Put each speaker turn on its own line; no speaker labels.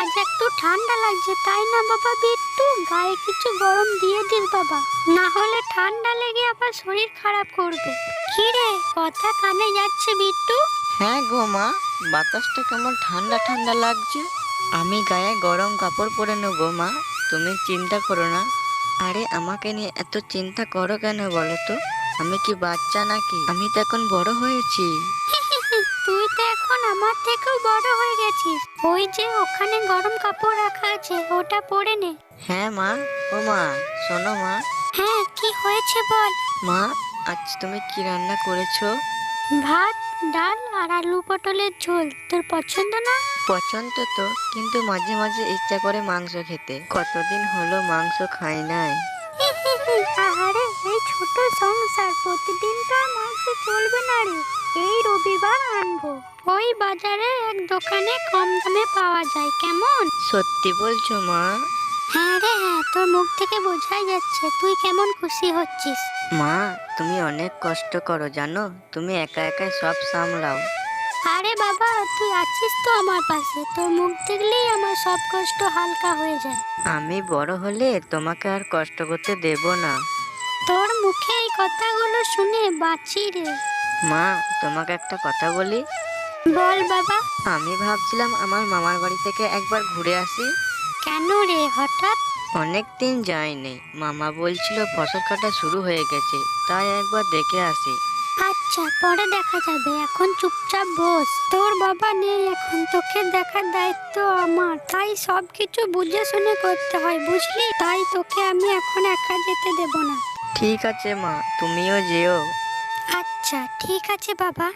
আজ একটু ঠান্ডা লাগছে তাই না বাবা? বিট্টু গায়ে কিছু গরম দিয়ে দিস বাবা। না হলে ঠান্ডা লেগে আবার শরীর খারাপ করবে। কি রে কথা কানে যাচ্ছে বিট্টু?
হ্যাঁ গো মা বাতাসটা কেমন ঠান্ডা ঠান্ডা লাগছে? আমি গায়ে গরম কাপড় পরে নেব মা তুমি চিন্তা করো না। আরে আমাকে নিয়ে এত চিন্তা করো কেন বলো তো? আমি কি বাচ্চা নাকি? আমি তো এখন বড় হয়েছি।
তো এখন আমার থেকেও বড় হয়ে গেছিস ওই যে ওখানে গরম কাপড় রাখা আছে ওটা পরে নে।
হ্যাঁ মা। ও মা শোনো মা।
হ্যাঁ কি হয়েছে বল?
মা আজ তুমি কি রান্না করেছ?
ভাত ডাল আর আলু পটলের ঝোল। তোর পছন্দ না?
পছন্দ তো কিন্তু মাঝে মাঝে ইচ্ছা করে মাংস খেতে। কতদিন হলো মাংস খাই নাই।
আরে এই ছোট সংসার প্রতিদিন তো আর মাংস চলবে না রে। এই রবিবার আনব ওই বাজারে এক দোকানে কম দামে পাওয়া যায় কেমন?
সত্যি বলছো মা।
হ্যাঁ রে হ্যাঁ তোর মুখ থেকে বোঝাই যাচ্ছে তুই কেমন খুশি হচ্ছিস?
মা তুমি অনেক কষ্ট করো জানো? তুমি একা একাই সব সামলাও।
আরে বাবা তুই আছিস তো আমার পাশে তোর মুখ দেখলেই আমার সব কষ্ট হালকা হয়ে যায়।
আমি বড় হলে তোমাকে আর কষ্ট করতে দেব না।
তোর মুখে এই কথাগুলো শুনে বাঁচি রে।
মা তোমাকে একটা কথা বলি?
বল বাবা।
আমি ভাবছিলাম আমার মামার বাড়ি থেকে একবার ঘুরে আসি।
কেন রে হঠাৎ?
অনেক দিন যাইনি মামা বলছিল ফসল কাটা শুরু হয়ে গেছে তাই একবার দেখে আসি।
আচ্ছা পরে দেখা যাবে। এখন চুপচাপ বস। তোর বাবা নেই এখন তোকে দেখার দায়িত্ব আমার। তাই সব কিছু বুঝে শুনে করতে হয় বুঝলি? তাই তোকে আমি এখন একা যেতে দেব না।
ঠিক আছে মা তুমিও যেও।
আচ্ছা ঠিক আছে বাবা।